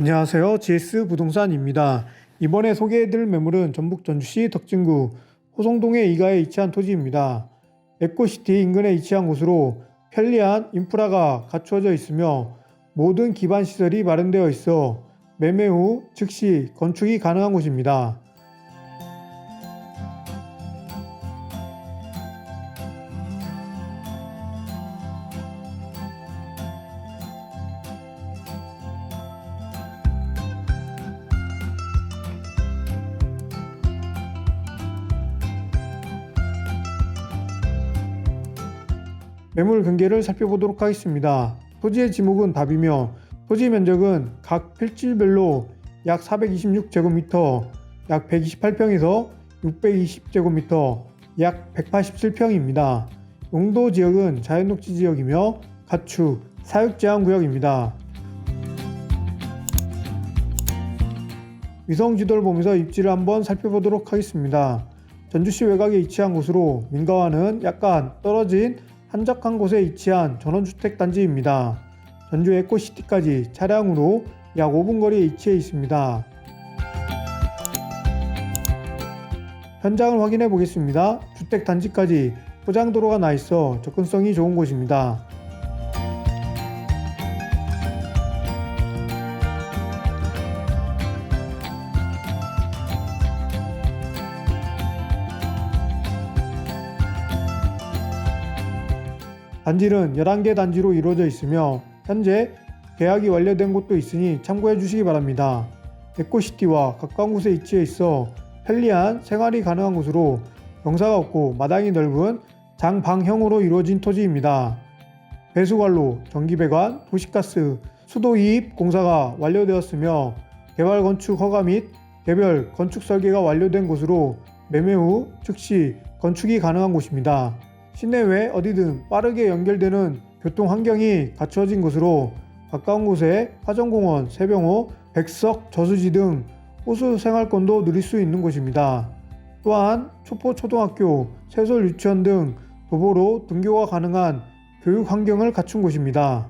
안녕하세요. GS 부동산입니다. 이번에 소개해드릴 매물은 전북 전주시 덕진구 호성동의 이가에 위치한 토지입니다. 에코시티 인근에 위치한 곳으로 편리한 인프라가 갖추어져 있으며 모든 기반 시설이 마련되어 있어 매매 후 즉시 건축이 가능한 곳입니다. 매물 경계를 살펴보도록 하겠습니다. 토지의 지목은 답이며 토지 면적은 각 필지별로 약 426제곱미터, 약 128평에서 620제곱미터, 약 187평입니다. 용도 지역은 자연녹지 지역이며 가축, 사육 제한 구역입니다. 위성 지도를 보면서 입지를 한번 살펴보도록 하겠습니다. 전주시 외곽에 위치한 곳으로 민가와는 약간 떨어진 한적한 곳에 위치한 전원주택 단지입니다. 전주 에코시티까지 차량으로 약 5분 거리에 위치해 있습니다. 현장을 확인해 보겠습니다. 주택 단지까지 포장도로가 나 있어 접근성이 좋은 곳입니다. 단지는 11개 단지로 이루어져 있으며 현재 계약이 완료된 곳도 있으니 참고해 주시기 바랍니다. 에코시티와 가까운 곳에 위치해 있어 편리한 생활이 가능한 곳으로 경사가 없고 마당이 넓은 장방형으로 이루어진 토지입니다. 배수관로, 전기배관, 도시가스, 수도 이입 공사가 완료되었으며 개발 건축 허가 및 개별 건축 설계가 완료된 곳으로 매매 후 즉시 건축이 가능한 곳입니다. 시내외 어디든 빠르게 연결되는 교통 환경이 갖추어진 곳으로 가까운 곳에 화정공원, 세병호, 백석, 저수지 등 호수 생활권도 누릴 수 있는 곳입니다. 또한 초포 초등학교, 세솔 유치원 등 도보로 등교가 가능한 교육 환경을 갖춘 곳입니다.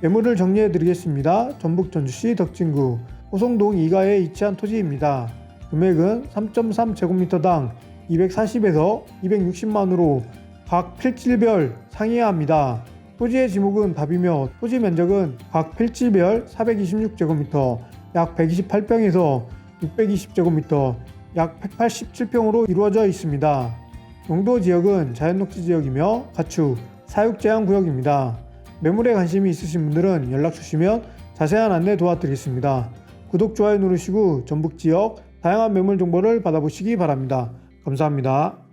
매물을 정리해 드리겠습니다. 전북 전주시 덕진구 호성동 2가에 위치한 토지입니다. 금액은 3.3제곱미터당 240에서 260만으로 각 필지별 상이해야 합니다. 토지의 지목은 답이며 토지 면적은 각 필지별 426제곱미터, 약 128평에서 620제곱미터, 약 187평으로 이루어져 있습니다. 용도 지역은 자연녹지 지역이며 가축, 사육 제한 구역입니다. 매물에 관심이 있으신 분들은 연락 주시면 자세한 안내 도와드리겠습니다. 구독, 좋아요 누르시고 전북 지역 다양한 매물 정보를 받아보시기 바랍니다. 감사합니다.